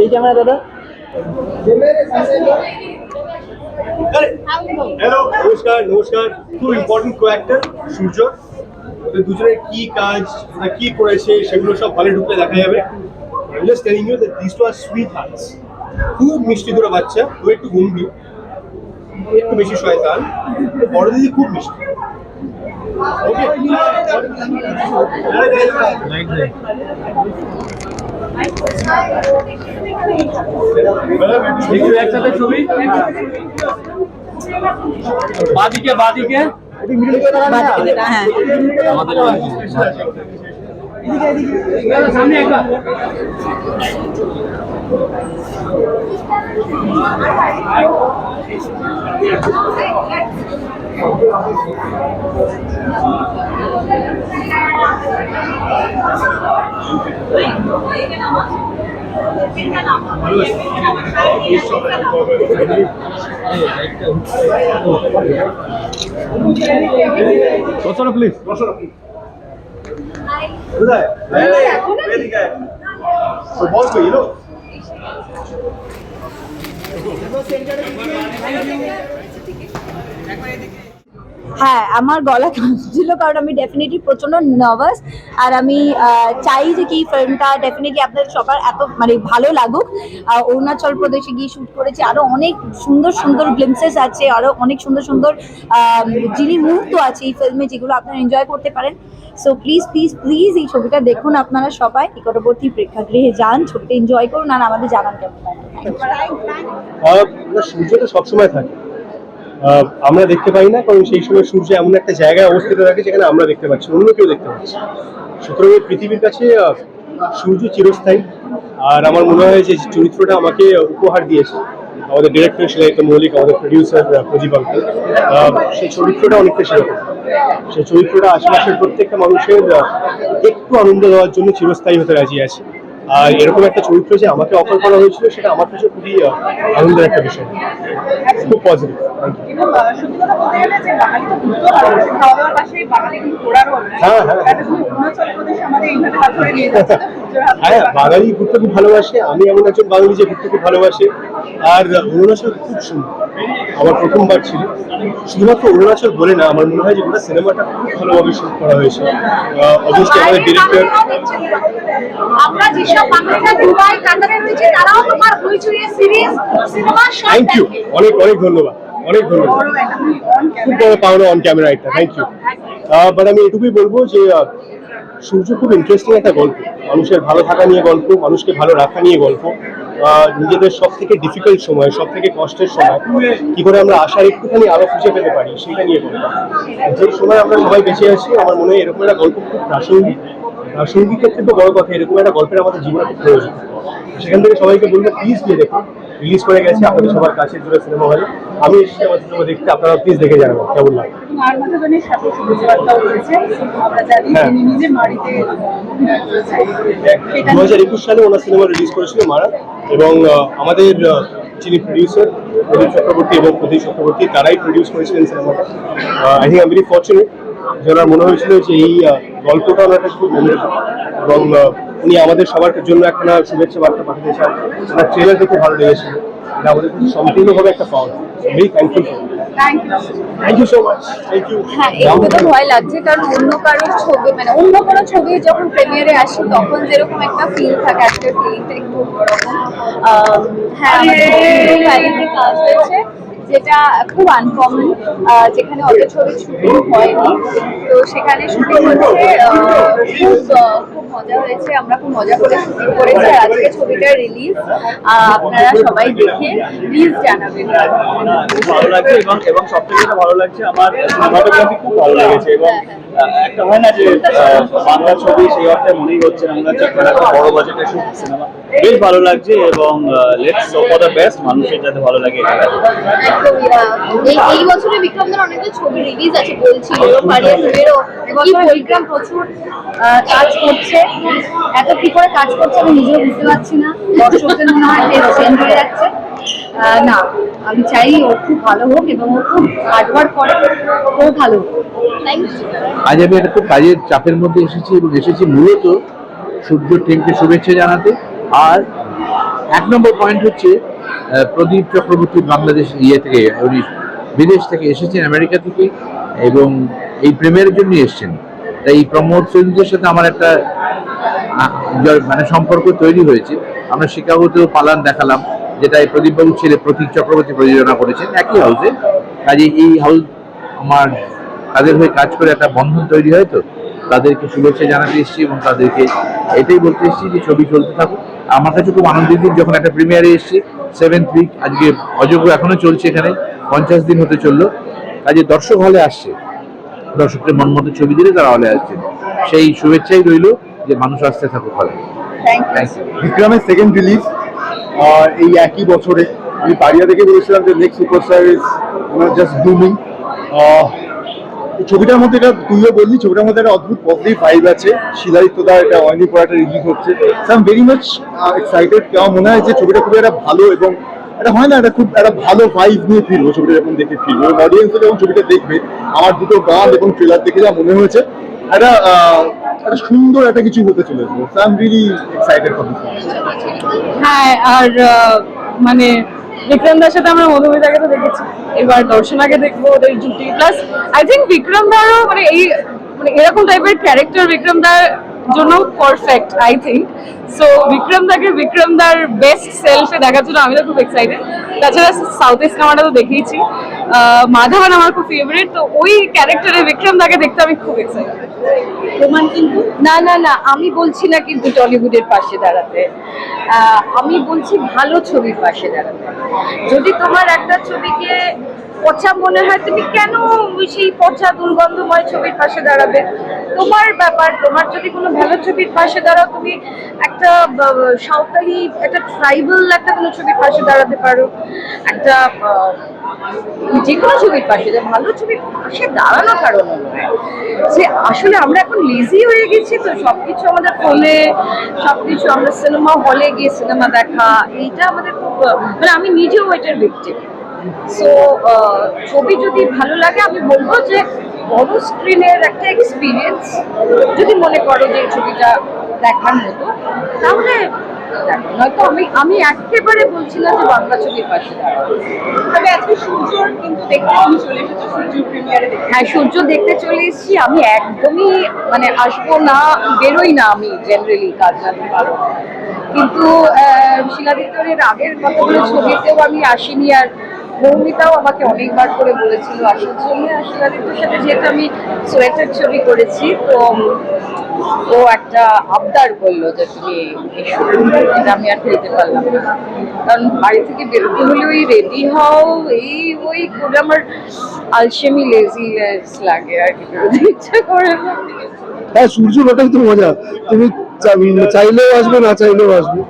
এই ক্যামেরা দাদা। হ্যালো নমস্কার নমস্কার। খুব ইম্পর্টেন্ট কো সূর্য। ওদের দুজনের কি কাজ, ওরা কি করেছে, সেগুলো সব হলে ঢুকলে দেখা যাবে। You that this two are sweet hearts খুব মিষ্টি দুটো বাচ্চা ও একটু গম্ভীর, একটু বেশি শয়তান। বড় দিদি খুব মিষ্টি। একসাথে ছবি বাদিকে বাদিকে হ্যাঁ সামনে একবার বসো প্লিজ বসো उधर ये दिखा है तो बहुत कोई लो सेंटर में হ্যাঁ আমার গলা কাঁপছিল কারণ আমি ডেফিনেটলি প্রচণ্ড নার্ভাস আর আমি চাই যে কি ফিল্মটা ডেফিনেটলি আপনাদের সবার এত মানে ভালো লাগুক। অরুণাচল প্রদেশে গিয়ে শুট করেছি। আরও অনেক সুন্দর সুন্দর গ্লিমসেস আছে, আরও অনেক সুন্দর সুন্দর যিনি মুহূর্ত আছে এই ফিল্মে যেগুলো আপনারা এনজয় করতে পারেন। সো প্লিজ প্লিজ প্লিজ এই ছবিটা দেখুন আপনারা সবাই। নিকটবর্তী প্রেক্ষাগৃহে যান, ছবিটা এনজয় করুন আর আমাদের জানান কেমন সবসময় থাকে। আমরা দেখতে পাই না কারণ সেই সময় সূর্য এমন একটা জায়গায় অবস্থিত থাকে যেখানে আমরা দেখতে পাচ্ছি অন্য কেউ দেখতে পাচ্ছি সুতরাং পৃথিবীর কাছে সূর্য চিরস্থায়ী। আর আমার মনে হয় যে চরিত্রটা আমাকে উপহার দিয়েছে। আমাদের ডিরেক্টর শিলাইত মৌলিক আমাদের প্রডিউসার প্রদীপ আঙ্কেল। আহ, সেই চরিত্রটা অনেকটা সেরকম। সেই চরিত্রটা আশেপাশের প্রত্যেকটা মানুষের একটু আনন্দ দেওয়ার জন্য চিরস্থায়ী হতে রাজি আছে। আর এরকম একটা চরিত্র যে আমাকে অফার করা হয়েছিল সেটা আমার কাছে খুবই আনন্দের একটা বিষয়। খুব পজিটিভ এবং আহ, সত্যি কথা বলতে গেলে যে বাঙালি তো ঘুরতেও ভালোবাসে খাওয়া দাওয়ার পাশে বাঙালি কিন্তু ঘোরারও হ্যাঁ, হ্যাঁ। হ্যাঁ বাঙালি ঘুরতে খুব ভালোবাসে। আমি এমন একজন বাঙালি যে ঘুরতে খুব ভালোবাসে। আর অরুণাচল খুব সুন্দর। আমার প্রথমবার ছিল। শুধুমাত্র অরুণাচল বলে না আমার মনে হয় যে গোটা সিনেমাটা খুব ভালোভাবে শুট করা হয়েছে। অবশ্যই আমাদের ডিরেক্টর আমরা যেসব বাঙালিরা দুবাই কাতারে রয়েছে তারাও তোমার Hoichoi series cinema thank you অনেক অনেক ধন্যবাদ। অনেক ধন্যবাদ। খুব বড় পাওনা অন ক্যামেরা একটা। থ্যাংক ইউ বাট আমি এটুকুই বলব যে সূর্য খুব ইন্টারেস্টিং একটা গল্প। মানুষের ভালো থাকা নিয়ে গল্প, মানুষকে ভালো রাখা নিয়ে গল্প। নিজেদের সব থেকে ডিফিকাল্ট সময় সব থেকে কষ্টের সময়, কি করে আমরা আশার একটুখানি আলো খুঁজে পেতে পারি সেটা নিয়ে গল্প। যে সময় আমরা সবাই বেঁচে আছি, আমার মনে হয় এরকম একটা গল্প খুব প্রাসঙ্গিক। প্রাসঙ্গিক ক্ষেত্রে তো বড় কথা, এরকম একটা গল্পের আমাদের জীবনে খুব প্রয়োজন। সেখান থেকে সবাইকে বলব প্লিজ গিয়ে দেখুন। রিলিজ করে গেছে আপনাদের সবার কাছে জুড়ে সিনেমা হলে। আমি এসেছি আমার সিনেমা দেখতে আপনারা প্লিজ দেখে জানাবেন কেমন লাগে? হ্যাঁ। দু হাজার একুশ সালে ওনার সিনেমা রিলিজ করেছিল মারা এবং আমাদের যিনি প্রডিউসার প্রদীপ চক্রবর্তী এবং প্রদীপ চক্রবর্তী তারাই প্রডিউস করেছিলেন সিনেমাটা I think I very fortunate যে ওনার মনে হয়েছিল যে এই গল্পটা ওনার খুব এবং উনি আমাদের সবার জন্য একখানা শুভেচ্ছা বার্তা পাঠাতে চান ওনার ট্রেলারটা খুব ভালো লেগেছে। এটা আমাদের সম্পূর্ণভাবে একটা পাওয়া very thankful thank you so much thank you হ্যাঁ একটু তো ভয় লাগছে কারণ অন্য কারোর ছবি মানে অন্য কোনো ছবি যখন প্রিমিয়ারে আসে তখন যেরকম একটা ফিল থাকে আজকের ফিলটা একটু অন্যরকম। হ্যাঁ আমাদের কাজ হয়েছে। যেটা খুব আনকমন যেখানে অত ছবি শুটিং হয়নি। তো সেখানে শুটিং হচ্ছে খুব খুব মজা হয়েছে। আমরা খুব মজা করে শুটিং করেছি। আর আজকে ছবিটা রিলিজ আপনারা সবাই দেখে প্লিজ জানাবেন। ভালো লাগছে এবং এবং সব থেকে ভালো লাগছে আমার সিনেমাটোগ্রাফি খুব ভালো লেগেছে এবং একটা হয় না যে বাংলা ছবি সেই অর্থে মনেই হচ্ছে হচ্ছে একটা একটা বড় বাজেটের সিনেমা বেশ ভালো লাগছে এবং লেটস ফর দ্য বেস্ট মানুষের যাতে ভালো লাগে এটা এই এই বছরে বিক্রমদের অনেকগুলো ছবি রিলিজ আছে বলছিল ফারিয়া সুরেরও কি পরিক্রম প্রচুর কাজ করছে। এত কি করে কাজ করছে আমি নিজেও বুঝতে পারছি না। দর্শকদের মনে হয় টেনশন হয়ে যাচ্ছে। না আমি চাই ও খুব ভালো হোক এবং ও খুব হার্ডওয়ার্ক করে। ও ভালো আজ আমি একটা খুব কাজের চাপের মধ্যে এসেছি এবং এসেছি মূলত সূর্য টিমকে শুভেচ্ছা জানাতে। আর এক নম্বর পয়েন্ট হচ্ছে প্রদীপ চক্রবর্তী বাংলাদেশ ইয়ে থেকে, উনি বিদেশ থেকে এসেছেন আমেরিকা থেকে এবং এই প্রেমের জন্য এসেছেন। তাই এই প্রমোদ ফিল্মসের সাথে আমার একটা মানে সম্পর্ক তৈরি হয়েছে। আমরা শিকাগোতেও পালান দেখালাম, যেটা এই প্রদীপবাবুর ছেলে প্রতীক চক্রবর্তী প্রযোজনা করেছেন, একই হাউসে কাজে এই হাউস আমার তাদের হয়ে কাজ করে একটা বন্ধন তৈরি হয় তো। তাদেরকে শুভেচ্ছা জানাতে এসেছি এবং তাদেরকে এটাই বলতে এসেছি যে ছবি চলতে থাকুক। আমার কাছে খুব আনন্দের দিন যখন একটা প্রিমিয়ারে এসেছি সেভেন্থ উইক আজকে অযোগ্য এখনও চলছে এখানে পঞ্চাশ দিন হতে চলল। কাজে দর্শক হলে আসছে। দর্শকদের মন মতো ছবি দিলে তারা হলে আসছে। সেই শুভেচ্ছাই রইল যে মানুষ আসতে থাকুক হলে। বিক্রমের সেকেন্ড রিলিজ এই একই বছরে। আমি পারিয়া থেকে বলেছিলাম যে next superstar is just blooming ছবিটার মধ্যে এটা তুইও বললি, ছবিটার মধ্যে একটা অদ্ভুত পজিটিভ ভাইব আছে। শিলাদিত্যদা এটা অয়নি পড়াটা রিলিজ হচ্ছে। So I very much excited কেমন মনে হয় যে ছবিটা খুবই একটা ভালো এবং এটা হয় না, এটা খুব একটা ভালো ভাইব নিয়ে ফিরবো ছবিটা যখন দেখে ফিরবো। এবং অডিয়েন্সও যখন ছবিটা দেখবে, আমার দুটো গান এবং ট্রেলার দেখে যা মনে হয়েছে, একটা একটা সুন্দর একটা কিছু হতে চলেছে। So I am excited for this হ্যাঁ আর মানে বিক্রম দার সাথে আমরা মধুমিতাকে তো দেখেছি। এবার দর্শনাকে দেখব ওদের জুটি। প্লাস আই থিঙ্ক বিক্রম দারও মানে এই মানে এরকম টাইপের ক্যারেক্টার বিক্রম দার জন্য perfect I think so Vikram দাকে বিক্রম দার বেস্ট সেলফে দেখার জন্য আমি তো খুব এক্সাইটেড তাছাড়া সাউথ ইস্ট সিনেমাটা তো দেখেইছি। মাধবন আমার খুব ফেভারিট তো ওই ক্যারেক্টারে বিক্রম দাকে দেখতে আমি খুব এক্সাইটেড প্রমাণ কিন্তু? না না না, আমি বলছি না কিন্তু টলিউডের পাশে দাঁড়াতে। আমি বলছি ভালো ছবির পাশে দাঁড়াতে। যদি তোমার একটা ছবিকে পচা মনে হয়, তুমি কেন সেই পচা দুর্গন্ধময় ছবির পাশে দাঁড়াবে? তোমার ব্যাপার, তোমার যদি কোনো ভালো ছবির পাশে দাঁড়াও, তুমি একটা সাঁওতালি, একটা ট্রাইবাল একটা কোনো ছবির পাশে দাঁড়াতে পারো। একটা যে কোনো ছবির পাশে, যে ভালো ছবির পাশে দাঁড়ানো কারণ যে আসলে আমরা এখন লেজি হয়ে গেছি তো সবকিছু আমাদের ফোনে সবকিছু আমরা সিনেমা হলে গিয়ে সিনেমা দেখা, এইটা আমাদের খুব মানে আমি নিজেও এটার ভিক্টিম সো ছবি যদি ভালো লাগে, আমি বলব যে বড় স্ক্রিনের একটা এক্সপিরিয়েন্স যদি মনে করো যে ছবিটা দেখার মতো, তাহলে নয়তো আমি আমি একেবারে বলছি না যে বাংলা ছবির পাশে তবে আজকে সূর্যর কিন্তু দেখতে তুমি চলে এসেছ সূর্য হ্যাঁ সূর্য দেখতে চলে এসেছি, আমি একদমই মানে আসব না, বেরোই না আমি জেনারেলি কাজ জানতে কিন্তু শিলাদিত্যের আগের কতগুলো ছবিতেও আমি আসিনি আর মৌমিতাও আমাকে অনেকবার করে বলেছিল আসার জন্য। আর শিলাদিত্যের সাথে যেহেতু আমি সোয়েটার ছবি করেছি, তো ও একটা আবদার করল যে তুমি আমি আর খেলতে পারলাম কারণ বাড়ি থেকে বেরোতে হলে ওই রেডি হও, এই ওই করে আমার আলসেমি লেজিলেস লাগে আর কি, বেরোতে ইচ্ছা করে না। হ্যাঁ সূর্যর ওটাই তো মজা। তুমি চাইলেও আসবে, না চাইলেও আসবে।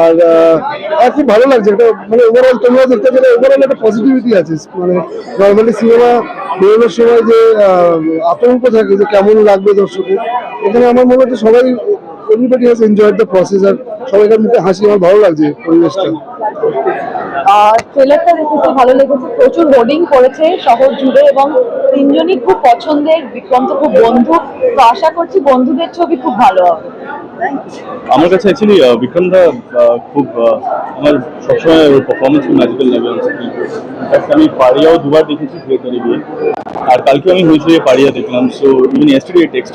আর খুব ভালো লাগছে। এটা মানে ওভারঅল তোমরা দেখতে গেলে ওভারঅল একটা পজিটিভিটি আছে। মানে নর্মালি সিনেমা বেরোনোর সময় যে আতঙ্ক থাকে যে কেমন লাগবে দর্শকের, এখানে আমার মনে হচ্ছে সবাই everybody has enjoyed the process আর সবাইকার মুখে হাসি, আমার ভালো লাগছে পরিবেশটা। ট্রেলারটা দেখে খুব ভালো লেগেছে। প্রচুর হোর্ডিং করেছে শহর জুড়ে এবং তিনজনই খুব পছন্দের বিক্রম তো খুব বন্ধু। তো আশা করছি বন্ধুদের ছবি খুব ভালো হবে। আমার কাছে অ্যাকচুয়ালি বিক্রম দা খুব আমার সবসময় ওর পারফরমেন্স খুব ম্যাজিক্যাল লাগে ইনফ্যাক্ট আমি পাড়িয়াও দুবার দেখেছি থিয়েটারে গিয়ে আর কালকে আমি হয়েছে পাড়িয়া দেখলাম। So even yesterday text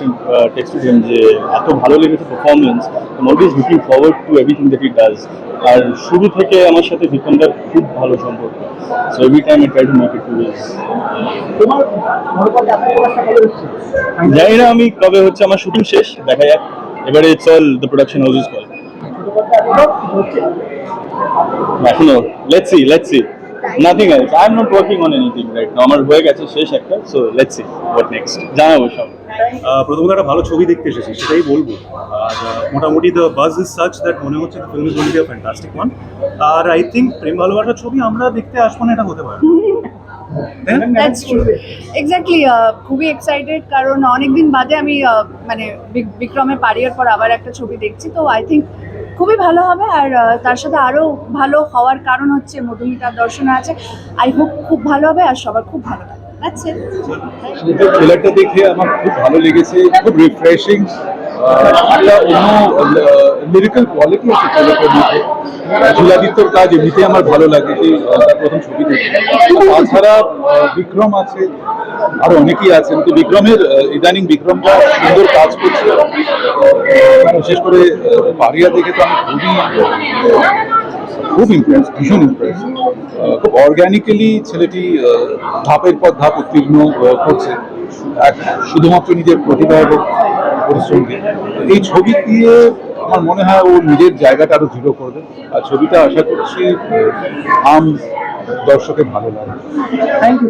texted him যে এত ভালো লেগেছে performance always looking forward to everything that he does আর শুরু থেকে আমার সাথে বিক্রম দার খুব ভালো সম্পর্ক। So every time I try to make it to জানি না আমি কবে হচ্ছে আমার শুটিং শেষ দেখা যাক। এবারে it's all the production house is call এখনও let's see let's see nothing else I am not working on anything right now আমার হয়ে গেছে শেষ একটা so let's see what next জানাব সব। প্রথমত একটা ভালো ছবি দেখতে এসেছি, সেটাই বলব। আর মোটামুটি দ্য বাজ ইজ সাচ দ্যাট মনে হচ্ছে the film is going to fantastic one R I think প্রেম ভালোবাসার ছবি আমরা দেখতে আসব না, এটা হতে পারে? দ্যাটস ট্রু এক্স্যাক্টলি খুবই এক্সাইটেড কারণ অনেকদিন বাদে আমি আহ, মানে বিক- বিক্রমে পারিয়ার পর আবার একটা ছবি দেখছি তো আই থিঙ্ক খুবই ভালো হবে আর তার সাথে আরও ভালো হওয়ার কারণ হচ্ছে মধুমিতার দর্শন আছে। আই হোপ খুব ভালো হবে আর সবার খুব ভালো লাগবে That's it. ট্রেলারটা দেখে আমার খুব ভালো লেগেছে খুব রিফ্রেশিং লিরিক্যাল কোয়ালিটি আছে মধ্যে জুলাদিত্যর কাজ এমনিতে আমার ভালো লাগে, সেই প্রথম ছবি তাছাড়া বিক্রম আছে, আরও অনেকেই আছেন তো বিক্রমের ইদানিং বিক্রমটা সুন্দর কাজ করছে। বিশেষ করে পারিয়া দেখে তো আমি খুবই খুব ইমপ্রেস ভীষণ ইমপ্রেস খুব অর্গ্যানিক্যালি ছেলেটি ধাপের পর ধাপ উত্তীর্ণ করছে। শুধুমাত্র নিজের প্রতিভা এবং তো এই ছবি দিয়ে আমার মনে হয় ও নিজের জায়গাটা আরও দৃঢ় করবে। আর ছবিটা আশা করছি আম দর্শকের ভালো লাগবে। Thank you